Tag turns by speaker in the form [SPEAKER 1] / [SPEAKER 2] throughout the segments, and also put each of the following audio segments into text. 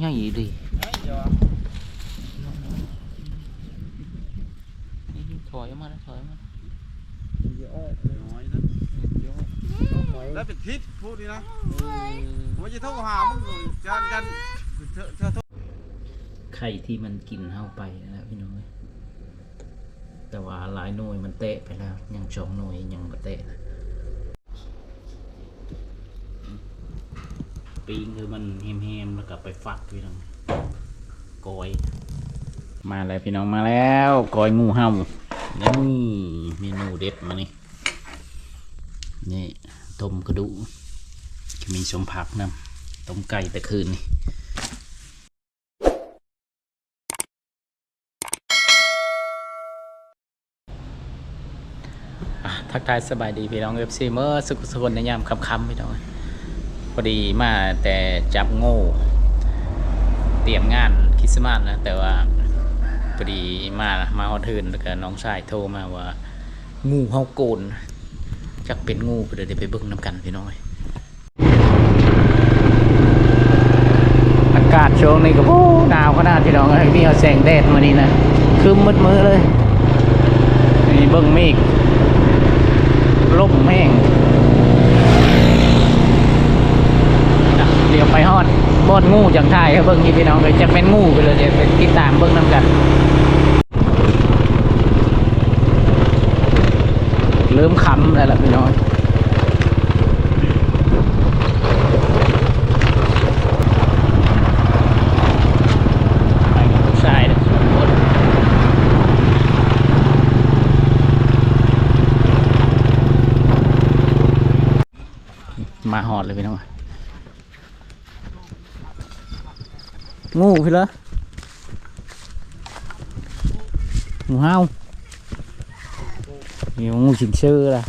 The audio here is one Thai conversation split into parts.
[SPEAKER 1] ใหญ่ดิ
[SPEAKER 2] เดี๋ยว
[SPEAKER 1] ถอยมาแล้วถอยมา
[SPEAKER 2] เดี๋ยวน้อยนะแล้วเป็นทิศพูดดีนะผมจะโทรหามึงจันจันเธอเธอโทร
[SPEAKER 1] ไข่ที่มันกินเข้าไปนะพี่น้องเอ้ยแต่ว่าหลายหน่วยมันเตะไปแล้วยังสองหน่วยยังบ่เตะนะ ปีงคือมันแฮมๆแล้วก็ไปฝักพี่น้องกอย มาแล้วพี่น้องมาแล้วกอยงูเห่านี่เมนูเด็ดมานี่นี่ต้มกระดูกมีสมผักนำต้มไก่แต่คืนนี่ทักทายสบายดีพี่น้องเอฟซีเมื่อสุขสุขในยามค่ำๆพี่น้อง พอดีมาแต่จับโง่เตรียมงานคริสต์มาสนะ แต่ว่าพอดีมามาฮอดทืนแล้วก็น้องชายโทรมาว่า งูเฮาโกนจักเป็นงูเดี๋ยวไปเบิ่งน้ำกันพี่น้อยอากาศช่วงนี้ก็โอ้หนาวขนาดพี่น้องเอ้ยมีเอาแสงแดดมานี่นะคือมืดมือเลยนี่เบิ่งเมฆล่มแม่งน่ะเดี๋ยวไปฮอดบอดงูจังทายครับเบิ้งนี่พี่น้องเลยจะเป็นงูไปเลยเดี๋ยวไปติดตามเบิ้งน้ำกันเริ่มขำแล้วล่ะพี่น้องไปกับผู้ชายนะสองคนมาหอดเลยพี่น้อง งูพี่เหรองูเห่ามีงูสิงเชื่อล่ะ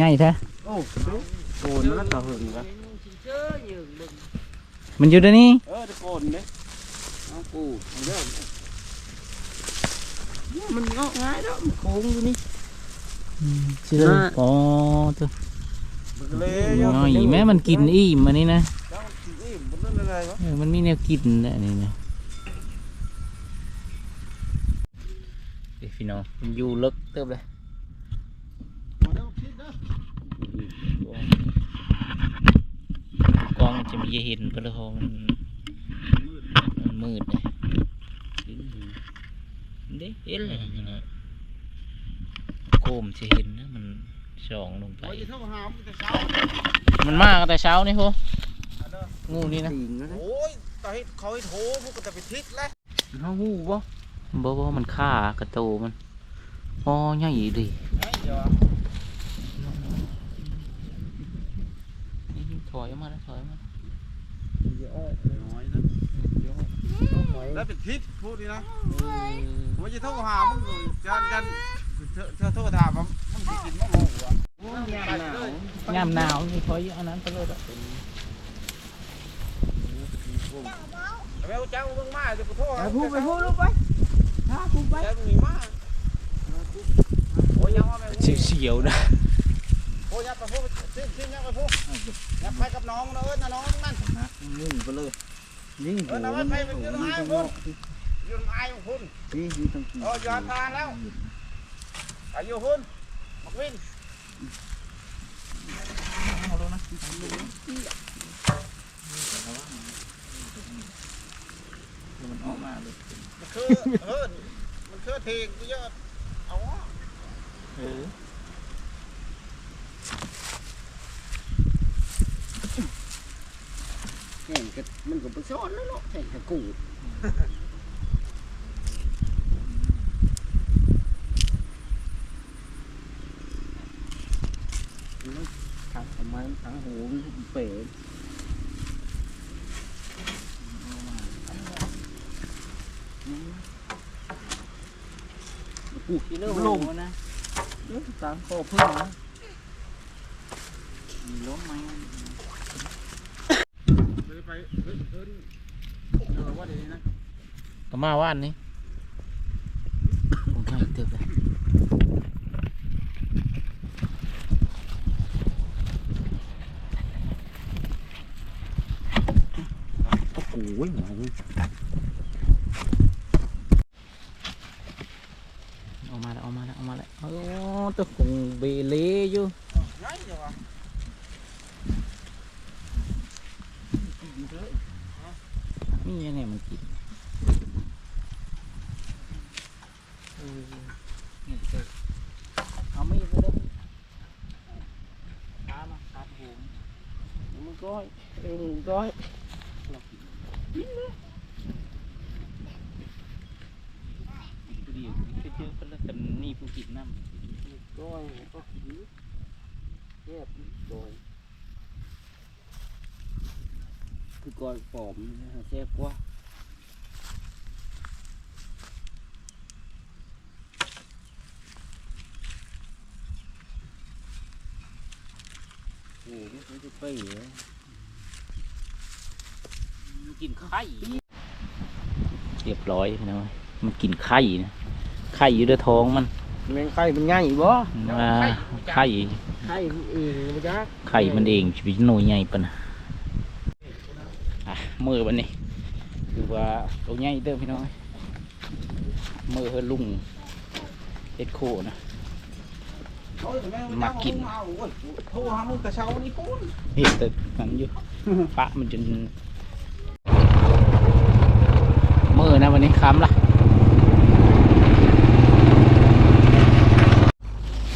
[SPEAKER 1] ง่ายแท้
[SPEAKER 2] โอ้โกนแล้วต่อหึงกัน
[SPEAKER 1] มันอยู่เดี๋ยวนี้
[SPEAKER 2] เออจะโกนเนี่ยเอากูเรื่องมันงอกง่ายแล้วมันโค้งอยู่นี่
[SPEAKER 1] เชื่ออ๋อตัว
[SPEAKER 2] มันก็เลย
[SPEAKER 1] น้อยแม่มันกินอิ่มอันนี้นะ
[SPEAKER 2] แล้วมันกินอิ่มมันเรื่องอะไรวะ
[SPEAKER 1] เออมันมีแนวกินนะอันนี้นะเดี๋ยวพี่น้องมันอยู่ลึกเติบเลย
[SPEAKER 2] มาแล้วคิดนะ
[SPEAKER 1] กล้องจะมีเห็นก็เลยเพราะมันมันมืดเลยเด้เห็นเลยนะโคมจะเห็นนะมันส่องลงไป
[SPEAKER 2] โอ้ยจะโทรหามึงแต่เช้า
[SPEAKER 1] มันมาตั้ งแต่เช้านี่พวงูนี่นะ
[SPEAKER 2] โอ้ยตอนให้เขาให้โทรพวกก็จะไปทิศแล้ว
[SPEAKER 1] เขาหูบ่บ่บ่มันฆ่ากระโตมันอ๋อใหญ่ดิ
[SPEAKER 2] เดี๋ยว
[SPEAKER 1] ถอยมาแล้วถอยมา
[SPEAKER 2] เดี๋ยวน้อยนะแล้วเป็นทิศพูดดีนะผมจะโทรหามึงจันจันเธอเธอโทรถามว่ามึงสิกินมะม่วงวะ
[SPEAKER 1] ยามหนาวนี่ถอยอันนั้นไปเลยอะ
[SPEAKER 2] ไปเอาจ้างมึงมาจะไปโทร
[SPEAKER 3] ไปพูดไปพูดลูกไปฮะพูดไป
[SPEAKER 2] แล้วมึงมีมาโอ้ยยังว่าแม่ง
[SPEAKER 1] เสียวๆนะ
[SPEAKER 2] โอ้ยยังไปพูดซิซิยังไปพูดยังไปกับน้องนะเอิญนะน้องนั่น
[SPEAKER 3] นิ่งไปเลยนิ่ง
[SPEAKER 2] เออนะว่าไปเป็นยืนไอ้พุ่นยืนไอ้พุ่น
[SPEAKER 3] นี่อยู่ตรงนี้
[SPEAKER 2] เออย้อนทางแล้วอายุพุ่นมักวิ่ง
[SPEAKER 1] มันออกมาเลย
[SPEAKER 2] มัน คือเออมันคือเทงเยอะเอา
[SPEAKER 1] เออ
[SPEAKER 3] แข่งกันมันก็ไปซ้อนแล้วเนาะแข่งกับกูทางทำไมทางหูเป๋
[SPEAKER 1] กูกินเรื่องลมนะ
[SPEAKER 3] ตามข้อพึ่งนะ
[SPEAKER 1] มีล้มไหม
[SPEAKER 2] ไปเอิญเอิญเอว่าเดี๋ยวนี้นะ
[SPEAKER 1] ก็มาว่านนี้ผมให้เติบเลย
[SPEAKER 3] โอ้ยหมอ
[SPEAKER 1] ออกมาแล้วออกมาแล้วออกมาแล้วโอ้ตัวคงเบเลอยู่
[SPEAKER 2] ง่ายจังวะ
[SPEAKER 1] มี ยังไงมันกิน
[SPEAKER 3] เออ
[SPEAKER 1] เอามีดไปเลยขามาขาดหู
[SPEAKER 3] มันก้อยเออมันก้อย
[SPEAKER 1] เดียวเจอๆกันแล้วกันนี่ผู้กินน้ำ
[SPEAKER 3] ก้อยก็กินแยบก้อย คือก้อยปลอมนะฮะแซ่บกว่าโอ้ยมันจะไปเหรอ
[SPEAKER 1] กินไข่เรียบร้อยพี่น้อยมันกินไข่นะไข่อยู่ในท้องมัน
[SPEAKER 3] แมงไข่มันง่ายบ่
[SPEAKER 1] ว่าไข่
[SPEAKER 3] ไข่เองมันจ้า
[SPEAKER 1] ไข่มันเองชีวิตหน่วยใหญ่ปะนะ อะมือวันนี้ คือว่าตัวใหญ่เด้อพี่น้อยมือเฮอลุงเอ็ดโคนะมากิน
[SPEAKER 2] โทรหามึงแต่เช้านี่พูด
[SPEAKER 1] เห็นแต่นั้นอยู่ปะมันจนมือนะวันนี้ค้ำละ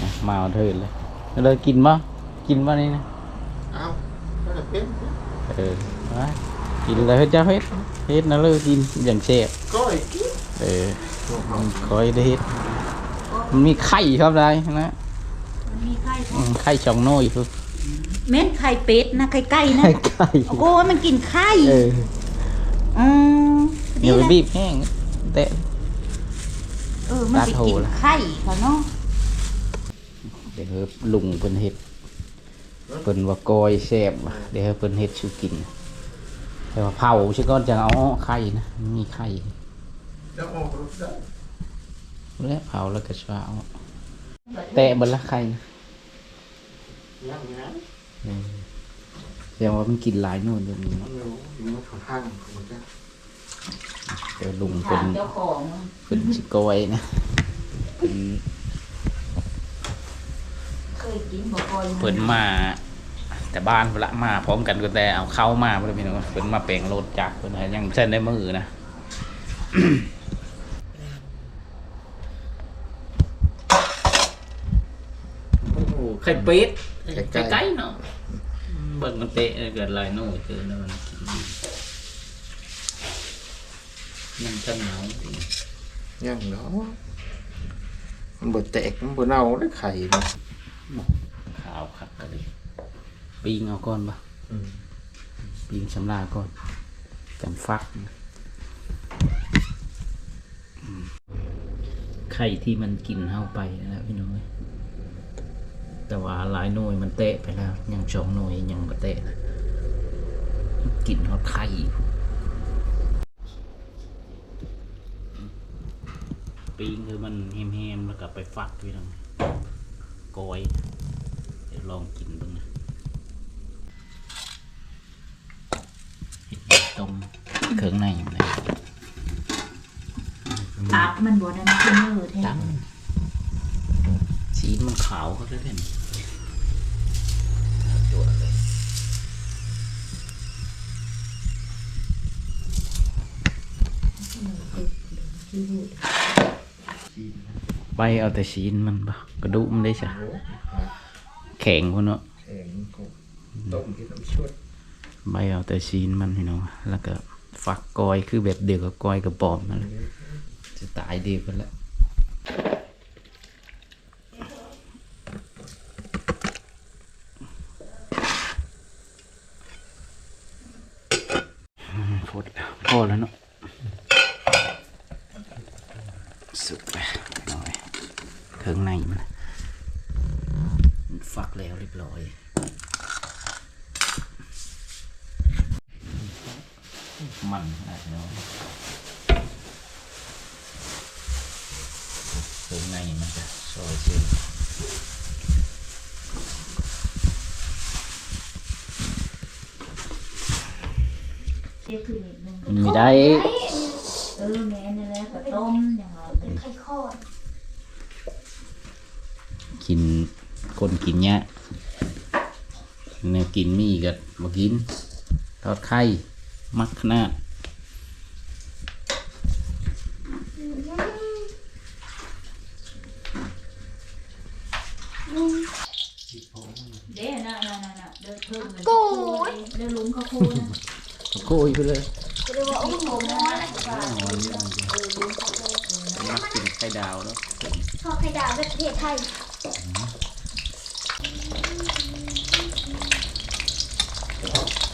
[SPEAKER 1] อะมาเอาเถิดเลยเลยกินบ่กินบ่นี่นะ
[SPEAKER 2] เอาก็จะเป็น
[SPEAKER 1] เออไป กินเลยเฮ็ดจ้าเฮ็ดเฮ็ดนะเลยกินอย่างเชฟ
[SPEAKER 2] ก้อยกิน
[SPEAKER 1] เออมันคอยได้เฮ็ดมันมีไข่ครับได้นะ
[SPEAKER 4] มีไข่
[SPEAKER 1] อืมไข่ช่องโน่อยู่
[SPEAKER 4] เม้นไข่เป็ดนะไข่ไก่นะ
[SPEAKER 1] ไข่ไก่
[SPEAKER 4] โอ้โหมันกินไข่
[SPEAKER 1] เออ
[SPEAKER 4] อืม
[SPEAKER 1] อย่าไป
[SPEAKER 4] แหละ
[SPEAKER 1] บีบแห้งเตะ
[SPEAKER 4] เออมันจะ
[SPEAKER 1] ตาโถ
[SPEAKER 4] กิน
[SPEAKER 1] ละ
[SPEAKER 4] ไข่เขาเนาะ
[SPEAKER 1] เดี๋ยวลุงเพิ่นเฮ็ดเพิ่นว่ากอยแซ่บว่ะเดี๋ยวเพิ่นเฮ็ดชูกิน แต่ว่าเผาชิก่อนจะเอาไข่นะมีไข่
[SPEAKER 2] จะออกรถได้
[SPEAKER 1] แล้วเผาแล้วก็ชาเอาแตะบนละไข่นะเออแสดงว่ามันกินหลายนู่นเดี๋ยวนี้เนาะ
[SPEAKER 2] ไม่รู้อยู่มันข้างนะ
[SPEAKER 1] เดี๋ยวลุงเพิ่น
[SPEAKER 4] มเจ้าของ
[SPEAKER 1] เพิ่นสิกอยนะเพิ่น
[SPEAKER 4] เคยกินบ่อย
[SPEAKER 1] เพิ่นมา แต่บ้านเพิ่นละมาพร้อมกันก็แต่เอาเข้ามาเพิ่นพี่น้องเพิ่นมาแปลงรถจักรเพิ่นให้ยังเส้นได้มือนะโอ้โหไข่เป็ดไข่ไก่เนาะเบิ่งมันเตะเกิดลายโน่เจอแล้วมันกินมันจะเหงา
[SPEAKER 2] ยังเนาะมันบ่แตกมันบ่เน่าได้ไข่เนาะ
[SPEAKER 1] ขาวครับเลย ปีงเอาก่อนปะปีงชำระก่อนจังฟัก ไข่ที่มันกินเข้าไปนั่นแหละพี่น้อย แต่ว่าหลายหน่วยมันเตะไปแล้ว ยังสองหน่วยยังบ่เตะนะกินทอดไข่ปีงคือมันแฮมๆแล้วก็ไปฟักพี่น้องกอยเดี๋ยวลองกินบ้างนะเห็ดต้ม เครื่องในมันเลย
[SPEAKER 4] ตับมันบ่ได้มันคือมือแท้
[SPEAKER 1] ตั้งสีมันขาวเขาเลยเห็นตัวเลยใบเอาแต่ชีนมันปะกระดูกมันได้ใช่แข็งคนเนาะ
[SPEAKER 2] แข็งก็ต้มกินน้ำชุด
[SPEAKER 1] ใบเอาแต่ชีนมันพี่น้องแล้วก็ ฝักกอยคือแบบเดียวกับกอยกับปอมนั่นแหละจะตายดีกันแล้วอืมพอแล้วพอแล้วเนาะสุกไปหน่อยเครื่องในมันมัน ฟักแล้วเรียบร้อย มันอะไรเนาะเครื่องในมันจะซอยเส้น
[SPEAKER 4] เดี๋ยวคือนิดนึง
[SPEAKER 1] มันไม่ได้
[SPEAKER 4] เออแม่นี่แหละก็ต้มอย่างเราเป็นไข่ข้อด
[SPEAKER 1] กินคนกินเนี้ยแนวกินมีก็มากินทอดไข่ มักขนาด
[SPEAKER 4] เด้น่ะน่ะน่ะน่ะเดินเพิ่มเงินกูเดินลุงเขาคูนะ
[SPEAKER 1] โกยไปเลย
[SPEAKER 4] ก็เลยว่าโอ้โหนะ
[SPEAKER 1] มักกินไข่ดาวแล้ว
[SPEAKER 5] ชอบไข่ดาวแบบประเทศไทย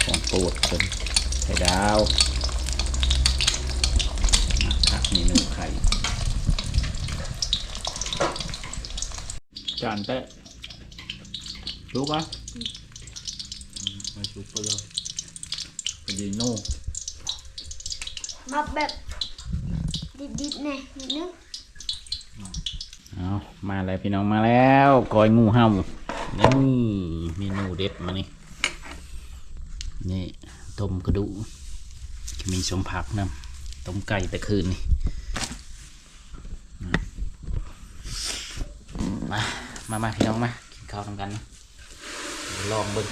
[SPEAKER 1] ของโปรดเป็น ไข่ดาวนะครับเมนูไข่ จานแปะรู้ปะไม่ซุปเปอร์เป็นยีโน่
[SPEAKER 5] มาแบบดิบๆเนี่ยนิดนึง
[SPEAKER 1] เอามาแล้วพี่น้องมาแล้วกอยงูเห่านี่เมนูเด็ดมานี่นี่ ต้มกระดูกมีสมผักนำต้มไก่แต่คืนนี่อืมมา มามาพี่น้องมา กินข้าวทำกันนะลองเบิ่ง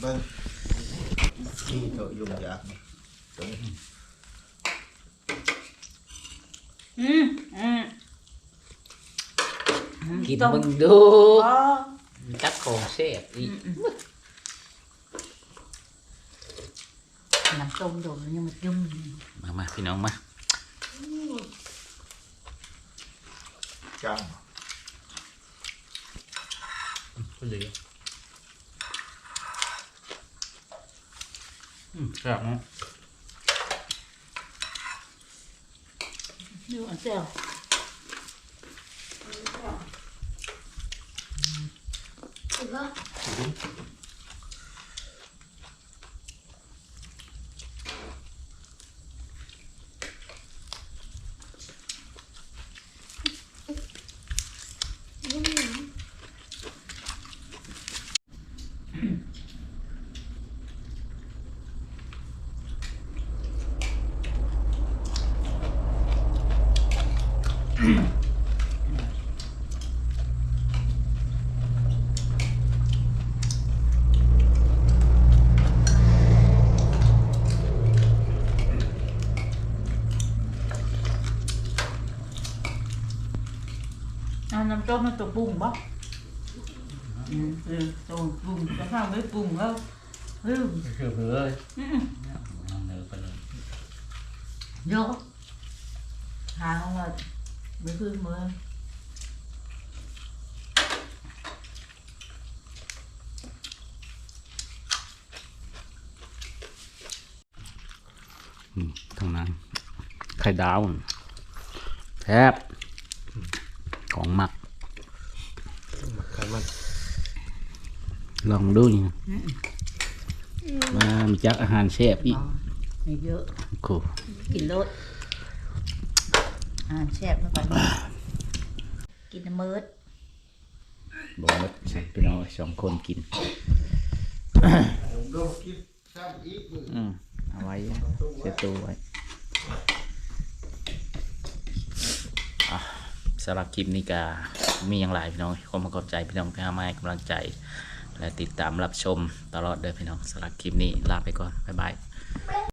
[SPEAKER 2] เบิ้งนี่เถอะยุ่งยาก
[SPEAKER 4] อืมอืม
[SPEAKER 1] กินเบิ่งดู
[SPEAKER 4] อ๋อ
[SPEAKER 1] จักของเสียบอีก
[SPEAKER 4] น้ำต้มโดนยังมันยุ่ม
[SPEAKER 1] มามาพี่น้องมา
[SPEAKER 2] จัง
[SPEAKER 1] เหลืออืมครับเนาะ
[SPEAKER 4] ดูอันเจ้าถือว่า เอาน้ำ ต้มมาตัวปรุงบ่อืมเออตัวปรุงจะข้าวไม่ปรุงแล้วลืม
[SPEAKER 1] คือเพื่อเลย
[SPEAKER 4] อืม
[SPEAKER 1] เนื้อไปเลย
[SPEAKER 4] โยกหาเอามาไม่พึ่งมือ
[SPEAKER 1] อืมทางนั้น ไข่ดาวแทบของหมัก
[SPEAKER 2] ไข่มัน
[SPEAKER 1] ลองดูนี่ว่ามีจักอาหารแซ่บอีก
[SPEAKER 4] ไม่เยอะ
[SPEAKER 1] โอ้
[SPEAKER 4] กินรสอ่าแซ่บแล้วก่อนกินน้ำมืด
[SPEAKER 1] บอกว่าพี่น้องสองคนกิน
[SPEAKER 2] ดูกินซ้ำอีกมือ
[SPEAKER 1] อืมเอาไว้เสียตัวไว้อะสำหรับคลิปนี้ก็มีอย่างไรพี่น้องความประกอบใจพี่น้องเพื่อให้กำลังใจ และติดตามรับชมตลอดเด้อพี่น้องสำหรับคลิปนี้ลาไปก่อนบ๊ายบาย